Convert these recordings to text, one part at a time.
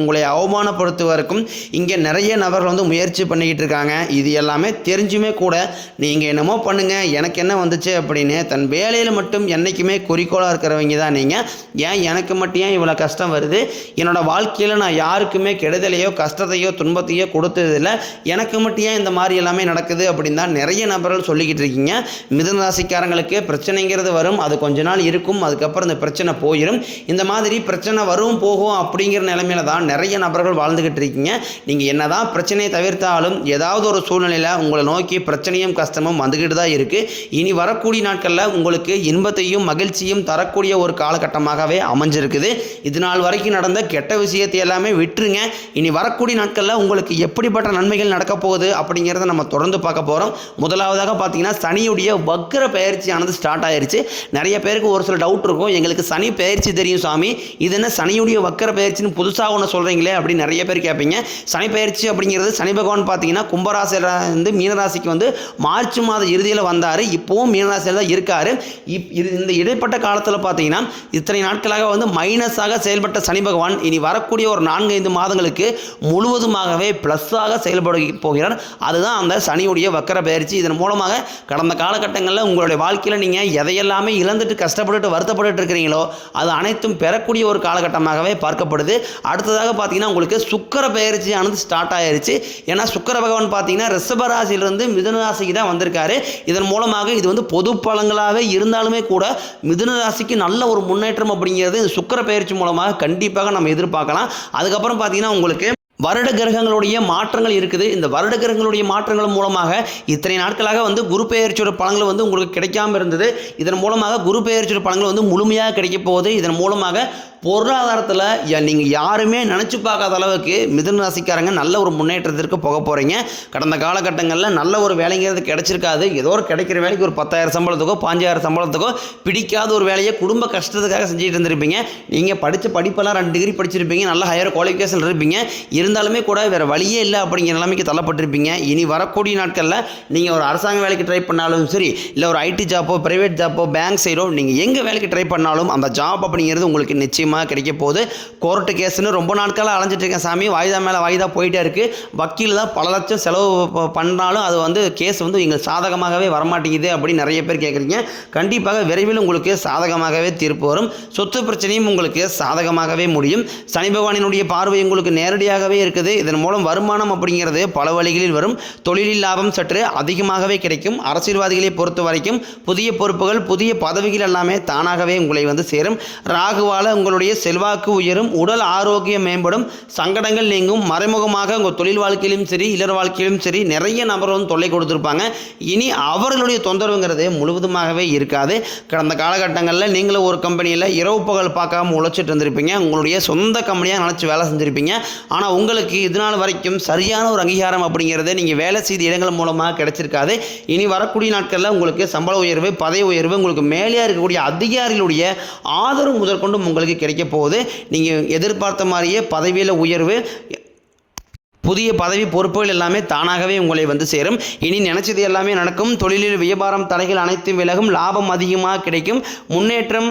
உங்களை அவமானப்படுத்துவதற்கும் இங்கே நிறைய நபர்கள் வந்து முயற்சி பண்ணிக்கிட்டு இருக்காங்க. இது எல்லாமே தெரிஞ்சுமே கூட நீங்கள் என்னமோ பண்ணுங்கள் எனக்கு என்ன வந்துச்சு அப்படின்னு தன் வேலையில் மட்டும் என்றைக்குமே குறிக்கோளாக இருக்கிறவங்க தான் நீங்கள் ஏன் எனக்கு மட்டும் ஏன் இவ்வளோ கஷ்டம் வருது? என்னோடய வாழ்க்கையில் நான் யாருக்குமே கெடுதலையோ கஷ்டத்தையோ துன்பத்தையோ கொடுத்ததில்ல. எனக்கு மட்டும் ஏன் இந்த மாதிரி எல்லாமே நடக்குது அப்படின்னு தான் நிறைய நபர்கள் சொல்லிக்கிட்டு இருக்கீங்க. மிதன ராசிக்காரங்களுக்கு பிரச்சனைங்கிறது வரும். அது கொஞ்ச நாள் இருக்கும். அதுக்கப்புறம் இந்த பிரச்சனை போயிடும் இந்த மாதிரி பிரச்சனை வரும் போகும் அப்படிங்கிற நிலைமையில தான் நிறைய நபர்கள் வாழ்ந்துக்கிட்டு இருக்கீங்க. நீங்கள் என்னதான் பிரச்சனையை தவிர்த்தாலும் ஏதாவது ஒரு சூழ்நிலையில் உங்களை நோக்கி பிரச்சனையும் கஷ்டமும் வந்துக்கிட்டு தான் இருக்குது இனி வரக்கூடிய நாட்களில் உங்களுக்கு இன்பத்தையும் மகிழ்ச்சியும் தரக்கூடிய ஒரு காலகட்டமாகவே அமைஞ்சிருக்குது. இது நாள் வரைக்கும் நடந்த கெட்ட விஷயத்தை எல்லாமே விட்டுருங்க. இனி வரக்கூடிய நாட்களில் உங்களுக்கு எப்படிப்பட்ட நன்மைகள் நடக்க போகுது அப்படிங்கிறத நம்ம தொடர்ந்து பார்க்க போகிறோம் முதலாவதாக பார்த்தீங்கன்னா சனியுடைய வக்கர பயிற்சியானது ஸ்டார்ட் ஆயிருச்சு. நிறைய பேருக்கு ஒரு சில டவுட் இருக்கும். எங்களுக்கு சனி பயிற்சி தெரியும் சாமி. இது என்ன சனியுடைய வக்கர பயிற்சின்னு புதுசாக ஒன்று சொல்கிறீங்களே அப்படின்னு நிறைய பேர் கேட்பீங்க. சனி பயிற்சி அப்படிங்கிறது சனி பகவான் பார்த்தீங்கன்னா கும்பராசியில் வந்து மீனராசிக்கு வந்து மார்ச் மாத இறுதியில் வந்தார். இப்போவும் மீனராசியில் தான் இருக்கார். இப் இது இந்த இடைப்பட்ட காலத்தில் பார்த்தீங்கன்னா இத்தனை நாட்களாக வந்து மைனஸாக செயல்பட்ட சனி பகவான் இனி வரக்கூடிய ஒரு நான்கு ஐந்து மாதங்களுக்கு முழுவதுமாகவே ப்ளஸ்ஸாக செயல்பட போகிறார். அதுதான் அந்த சனியுடைய வக்கர பயிற்சி. இதன் மூலமாக கடந்த காலகட்டங்களில் உங்களுடைய வாழ்க்கையில் நீங்கள் எதையெல்லாமே இழந்துட்டு கஷ்டப்பட்டுட்டு வருத்தப்பட்டு இருக்கிறீங்களோ அது அனைத்தும் பெறக்கூடிய ஒரு காலகட்டமாகவே பார்க்கப்படுது. அடுத்ததாக பார்த்தீங்கன்னா உங்களுக்கு சுக்கர பயிற்சியானது ஸ்டார்ட் ஆயிருச்சு. ஏன்னா சுக்கர பகவான் பார்த்தீங்கன்னா ரிஷப ராசியிலிருந்து மிதுன ராசிக்கு தான் வந்திருக்காரு. இதன் மூலமாக இது வந்து பொது பலங்களாகவே இருந்தாலுமே கூட மிதுன ராசிக்கு நல்ல ஒரு முன்னேற்றம் அப்படிங்கிறது இந்த சுக்கர பயிற்சி மூலமாக கண்டிப்பாக நம்ம எதிர்பார்க்கலாம். அதுக்கப்புறம் பார்த்தீங்கன்னா உங்களுக்கு வருட கிரகங்களுடைய மாற்றங்கள் இருக்குது. இந்த வருட கிரகங்களுடைய மாற்றங்கள் மூலமாக இத்தனை நாட்களாக வந்து குரு பெயர்ச்சியோட பலன்கள் வந்து உங்களுக்கு கிடைக்காம இருந்தது. இதன் மூலமாக குரு பெயர்ச்சியோட பலன்கள் வந்து முழுமையாக கிடைக்க போகுது. இதன் மூலமாக பொருளாதாரத்தில் நீங்கள் யாருமே நினச்சி பார்க்காத அளவுக்கு மிதுன ராசிக்காரங்க நல்ல ஒரு முன்னேற்றத்திற்கு போக போகிறீங்க கடந்த காலகட்டங்களில் நல்ல ஒரு வேலைங்கிறது கிடைச்சிருக்காது. ஏதோ ஒரு கிடைக்கிற வேலைக்கு ஒரு பத்தாயிரம் சம்பளத்துக்கோ பாஞ்சாயிரம் சம்பளத்துக்கோ பிடிக்காத ஒரு வேலையை குடும்ப கஷ்டத்துக்காக செஞ்சுட்டு இருந்திருப்பீங்க. நீங்கள் படித்த படிப்பெல்லாம் ரெண்டு டிகிரி படிச்சிருப்பீங்க. நல்ல ஹையர் குவாலிஃபிகேஷன் இருப்பீங்க. இருந்தாலுமே கூட வேறு வழியே இல்லை அப்படிங்கிற நிலைமைக்கு தள்ளப்பட்டிருப்பீங்க. இனி வரக்கூடிய நாட்களில் நீங்கள் ஒரு அரசாங்க வேலைக்கு ட்ரை பண்ணாலும் சரி இல்லை ஒரு ஐடி ஜாப்போ ப்ரைவேட் ஜாப்போ பேங்க் சைடோ நீங்கள் எங்கே வேலைக்கு ட்ரை பண்ணாலும் அந்த ஜாப் அப்படிங்கிறது உங்களுக்கு நிச்சயமாக கிடைக்க போகுது. கோர்ட்டு கேஸ்னு ரொம்ப நாட்களாக அலைஞ்சிட்டு இருக்கேன் சாமி. வாய்தா மேலே வாய்தா போயிட்டே இருக்குது வக்கீல் தான் பல லட்சம் செலவு பண்ணாலும் அது வந்து கேஸ் வந்து எங்களுக்கு சாதகமாகவே வரமாட்டேங்குது அப்படின்னு நிறைய பேர் கேட்குறீங்க கண்டிப்பாக விரைவில் உங்களுக்கு சாதகமாகவே தீர்ப்பு வரும். சொத்து பிரச்சனையும் உங்களுக்கு சாதகமாகவே முடியும். சனி பகவானினுடைய பார்வை உங்களுக்கு நேரடியாகவே இருக்குது. இதன் மூலம் வருமானம் அப்படிங்கிறது பல வழிகளில் வரும். தொழிலில் லாபம் சற்று அதிகமாகவே கிடைக்கும். அரசியல்வாதிகளை பொறுத்த வரைக்கும் புதிய பொறுப்புகள் புதிய பதவிகள் எல்லாமே தானாகவே உங்களை வந்து சேரும். ராகுவால உங்களுடைய உங்களுடைய செல்வாக்கு உயரும் உடல் ஆரோக்கியம் மேம்படும் சங்கடங்கள் நீங்கும் மறைமுகமாக உங்கள் தொழில் வாழ்க்கையிலும் சரி இளர் வாழ்க்கையிலும் சரி நிறைய நபர் வந்து தொல்லை கொடுத்துருப்பாங்க. இனி அவர்களுடைய தொந்தரவுங்கிறது முழுவதுமாகவே இருக்காது. கடந்த காலகட்டங்களில் நீங்களும் ஒரு கம்பெனியில் இரவு பகல் பார்க்காம உழைச்சிட்டு இருந்திருப்பீங்க. உங்களுடைய சொந்த கம்பெனியாக நினச்சி வேலை செஞ்சுருப்பீங்க. ஆனால் உங்களுக்கு இது நாள் வரைக்கும் சரியான ஒரு அங்கீகாரம் அப்படிங்கிறது நீங்கள் வேலை செய்த இடங்கள் மூலமாக கிடைச்சிருக்காது. இனி வரக்கூடிய நாட்களில் உங்களுக்கு சம்பள உயர்வு பதவி உயர்வு உங்களுக்கு மேலே இருக்கக்கூடிய அதிகாரிகளுடைய ஆதரவு முதற்கொண்டும் உங்களுக்கு கிடைக்க போகுது நீங்கள் எதிர்பார்த்த மாதிரியே பதவியில் உயர்வு புதிய பதவி பொறுப்புகள் எல்லாமே தானாகவே உங்களை வந்து சேரும். இனி நினைச்சது எல்லாமே நடக்கும். தொழிலில் வியாபாரம் தடைகள் அனைத்தும் விலகும். லாபம் அதிகமாக கிடைக்கும். முன்னேற்றம்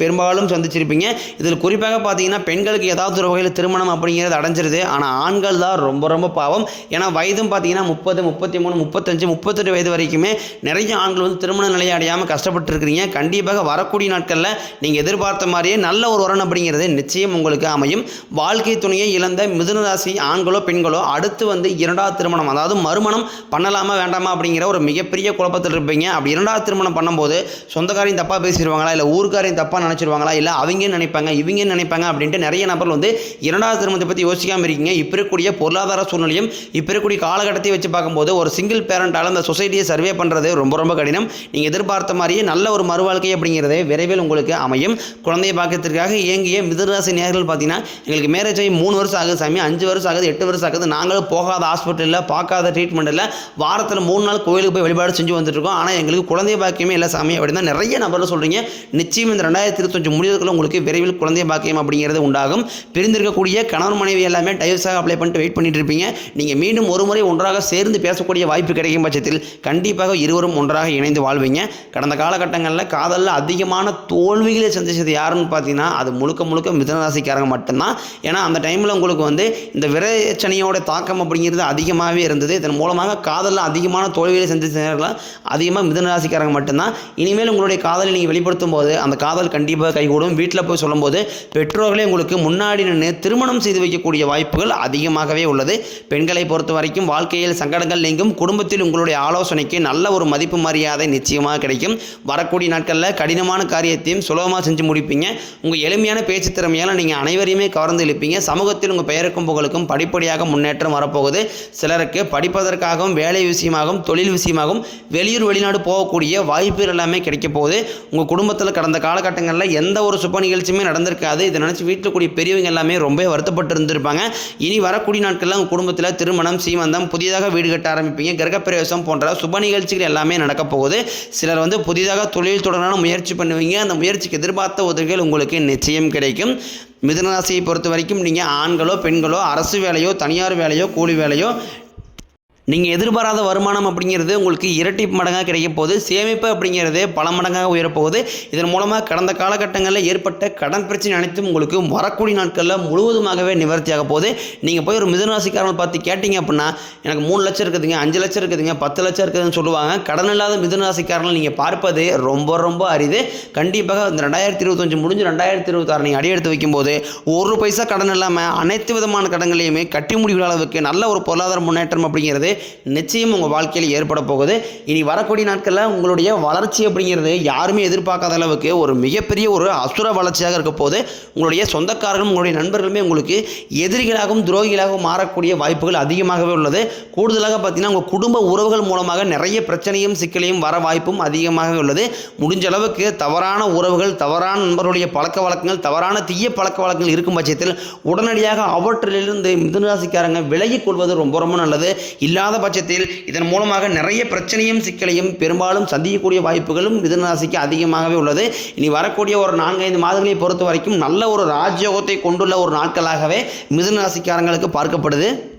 பெரும்பாலும் சந்திச்சிருப்பீங்க. இதில் குறிப்பாக பார்த்தீங்கன்னா பெண்களுக்கு ஏதாவது ஒரு வகையில் திருமணம் அப்படிங்கிறது அடைஞ்சிருது. ஆனால் ஆண்கள் தான் ரொம்ப ரொம்ப பாவம். ஏன்னா வயதும் பார்த்தீங்கன்னா முப்பது முப்பத்தி மூணு முப்பத்தஞ்சு முப்பத்தெட்டு வயது வரைக்குமே நிறைய ஆண்கள் வந்து திருமண நிலையை அடையாமல் கஷ்டப்பட்டுருக்கிறீங்க. கண்டிப்பாக வரக்கூடிய நாட்களில் நீங்கள் எதிர்பார்த்த மாதிரியே நல்ல ஒரு வரன் அப்படிங்கிறது நிச்சயம் உங்களுக்கு அமையும். வாழ்க்கை துணையை இழந்த மிதுனராசி ஆண்களோ பெண்களோ அடுத்து வந்து இரண்டாவது திருமணம் அதாவது மறுமணம் பண்ணலாமா வேண்டாமா அப்படிங்கிற ஒரு மிகப்பெரிய குழப்பத்தில் இருப்பீங்க அப்படி இரண்டாவது திருமணம் பண்ணும்போது சொந்தக்காரையும் தப்பாக பேசிடுவாங்களா? இல்லை ஊருக்காரையும் தப்பாக நினச்சிருவாங்களா? இல்லை அவங்க நினைப்பாங்க இவங்க நினைப்பாங்க அப்படின்ட்டு நிறைய நபர்கள் வந்து இரண்டாவது திருமணத்தை பற்றி யோசிக்காமல் இருக்கீங்க. இப்போ இருக்கக்கூடிய பொருளாதார சூழ்நிலையும் இப்போ இருக்கக்கூடிய காலகட்டத்தை வச்சு பார்க்கும்போது ஒரு சிங்கிள் பேரண்டால் அந்த சொசைட்டியை சர்வே பண்ணுறது ரொம்ப ரொம்ப கடினம். நீங்கள் எதிர்பார்த்த மாதிரியே நல்ல ஒரு மறுவாழ்க்கை அப்படிங்கிறது விரைவில் உங்களுக்கு அமையும். குழந்தைய பாக்கியத்திற்காக இயங்கிய மிதராசி நேர்கள் பார்த்தீங்கன்னா எங்களுக்கு மேரேஜ் ஆகி மூணு வருஷம் ஆகுது சாமி அஞ்சு வருஷம் ஆகுது எட்டு வருஷம் ஆகுது. நாங்களும் போகாத ஹாஸ்பிட்டலில் பார்க்காத ட்ரீட்மெண்ட் இல்லை வாரத்தில் மூணு நாள் கோயிலுக்கு போய் வழிபாடு செஞ்சு வந்துட்டு இருக்கோம். ஆனால் எங்களுக்கு குழந்தை பாக்கியமே இல்லை சாமி அப்படின்னு தான் நிறைய நபர்கள் சொல்கிறீங்க நிச்சயம் இந்த ரெண்டாயிரத்தி இருபத்தஞ்சு முடிவுக்குள்ள உங்களுக்கு விரைவில் குழந்தை பாக்கியம் அப்படிங்கிறது உண்டாகும். பிரிந்திருக்கக்கூடிய கணவன் மனைவி எல்லாமே டைவர்ஸாக அப்ளை பண்ணிட்டு வெயிட் பண்ணிட்டு இருப்பீங்க. நீங்கள் மீண்டும் ஒரு முறை ஒன்றாக சேர்ந்து பேசக்கூடிய வாய்ப்பு கிடைக்கும் பட்சத்தில் கண்டிப்பாக இருவரும் ஒன்றாக இணைந்து வாழ்வீங்க. கடந்த காலகட்டங்களில் காதலில் அதிகமான தோல்விகளை சந்திச்சது யாருன்னு பார்த்தீங்கன்னா அது முழுக்க முழுக்க மிதனராசிக்காரங்க மட்டும்தான். ஏன்னா அந்த டைமில் உங்களுக்கு வந்து இந்த விரச்சனையோட தாக்கம் அப்படிங்கிறது அதிகமாகவே இருந்தது. இதன் மூலமாக காதலில் அதிகமான தோல்விகளை சந்திச்சவர்கள் அதிகமாக மிதனராசிக்காரங்க மட்டும்தான். இனிமேல் உங்களுடைய காதலை நீங்கள் வெளிப்படுத்தும் போது அந்த காதல் கண்டிப்பாக கைகூடும் வீட்டில் போய் சொல்லும்போது பெற்றோர்களே உங்களுக்கு முன்னாடி நின்று திருமணம் செய்து வைக்கக்கூடிய வாய்ப்புகள் அதிகமாகவே உள்ளது. பெண்களை பொறுத்த வரைக்கும் வாழ்க்கையில் சங்கடங்கள் நீங்கும். குடும்பத்தில் உங்களுடைய ஆலோசனைக்கு நல்ல ஒரு மதிப்பு மரியாதை நிச்சயமாக கிடைக்கும். வரக்கூடிய நாட்களில் கடினமான காரியத்தையும் சுலபமாக செஞ்சு முடிப்பீங்க. உங்கள் எளிமையான பேச்சு திறமையால் நீங்கள் அனைவரையுமே கவர்ந்து இழுப்பீங்க. சமூகத்தில் உங்கள் பெயருக்கும் புகழுக்கும் படிப்படியாக முன்னேற்றம் வரப்போகுது. சிலருக்கு படிப்பதற்காகவும் வேலை விஷயமாகவும் தொழில் விஷயமாகவும் வெளியூர் வெளிநாடு போகக்கூடிய வாய்ப்புகள் எல்லாமே கிடைக்க போகுது. உங்கள் குடும்பத்தில் கடந்த காலகட்டங்களில் எந்த ஒரு சுப நிகழ்ச்சியுமே நடந்திருக்காது. இதை நினச்சி வீட்டில் கூடிய பெரியவங்க எல்லாமே ரொம்ப வருத்தப்பட்டு இருந்திருப்பாங்க இனி வரக்கூடிய நாட்களில் உங்கள் குடும்பத்தில் திருமணம் சீமந்தம் புதிதாக வீடு கட்ட ஆரம்பிப்பீங்க. கிரகப்பிரவேசம் போன்ற சுப நிகழ்ச்சிகள் எல்லாமே நடக்க போகுது. சிலர் வந்து புதிதாக தொழில் தொடரான முயற்சி பண்ணுவீங்க. அந்த முயற்சிக்கு எதிர்பார்த்த உதவிகள் உங்களுக்கு நிச்சயம் கிடைக்கும். மிதனராசியை பொறுத்த வரைக்கும் நீங்கள் ஆண்களோ பெண்களோ அரசு வேலையோ தனியார் வேலையோ கூலி வேலையோ நீங்கள் எதிர்பாராத வருமானம் அப்படிங்கிறது உங்களுக்கு இரட்டி மடங்காக கிடைக்க போகுது. சேமிப்பு அப்படிங்கிறது பல மடங்காக உயரப்போகுது இதன் மூலமாக கடந்த காலகட்டங்களில் ஏற்பட்ட கடன் பிரச்சனை அனைத்தும் உங்களுக்கு வரக்கூடிய நாட்களில் முழுவதுமாகவே நிவர்த்தியாக போகுது. நீங்கள் போய் ஒரு மிதுனராசிக்காரங்களை பார்த்து கேட்டிங்க அப்படின்னா எனக்கு மூணு லட்சம் இருக்குதுங்க அஞ்சு லட்சம் இருக்குதுங்க பத்து லட்சம் இருக்குதுன்னு சொல்லுவாங்க. கடன் இல்லாத மிதுனராசிக்காரங்களை நீங்கள் பார்ப்பது ரொம்ப ரொம்ப அரிது. கண்டிப்பாக இந்த ரெண்டாயிரத்தி இருபத்தஞ்சு முடிஞ்சு ரெண்டாயிரத்தி இருபத்தாறு நீங்கள் அடியெடுத்து வைக்கும்போது ஒரு பைசா கடன் இல்லாமல் அனைத்து விதமான கடன்களையுமே கட்டி முடிக்கிற அளவுக்கு நல்ல ஒரு பொருளாதார முன்னேற்றம் அப்படிங்கிறது நிச்சயம் உங்கள் வாழ்க்கையில் ஏற்பட போகுது. இனி வரக்கூடிய நாட்களில் உங்களுடைய வளர்ச்சி அப்படிங்கிறது யாருமே எதிர்பார்க்காத அளவுக்கு ஒரு மிகப்பெரிய ஒரு அசுர வளர்ச்சியாக இருக்க போது உங்களுடைய சொந்தக்காரர்களும் உங்களுடைய நண்பர்களுமே உங்களுக்கு எதிரிகளாகவும் துரோகிகளாகவும் மாறக்கூடிய வாய்ப்புகள் அதிகமாகவே உள்ளது. கூடுதலாக பார்த்தீங்கன்னா உங்கள் குடும்ப உறவுகள் மூலமாக நிறைய பிரச்சனையும் சிக்கலையும் வர வாய்ப்பும் அதிகமாகவே உள்ளது. முடிஞ்ச அளவுக்கு தவறான உறவுகள் தவறான நண்பர்களுடைய பழக்க வழக்கங்கள் தவறான தீய பழக்க வழக்கங்கள் இருக்கும் பட்சத்தில் உடனடியாக அவற்றிலிருந்து மிதுனராசிக்காரங்க விலகிக் கொள்வது ரொம்ப ரொம்ப நல்லது. இல்லாத பட்சத்தில் இதன் மூலமாக நிறைய பிரச்சனையும் சிக்கலையும் பெரும்பாலும் சந்திக்கக்கூடிய வாய்ப்புகளும் மிதுனராசிக்கு அதிகமாகவே உள்ளது. இனி வரக்கூடிய ஒரு நான்கைந்து மாதங்களை பொறுத்த வரைக்கும் நல்ல ஒரு ராஜயோகத்தை கொண்டுள்ள ஒரு நாட்களாகவே மிதுனராசிக்காரங்களுக்கு பார்க்கப்படுது.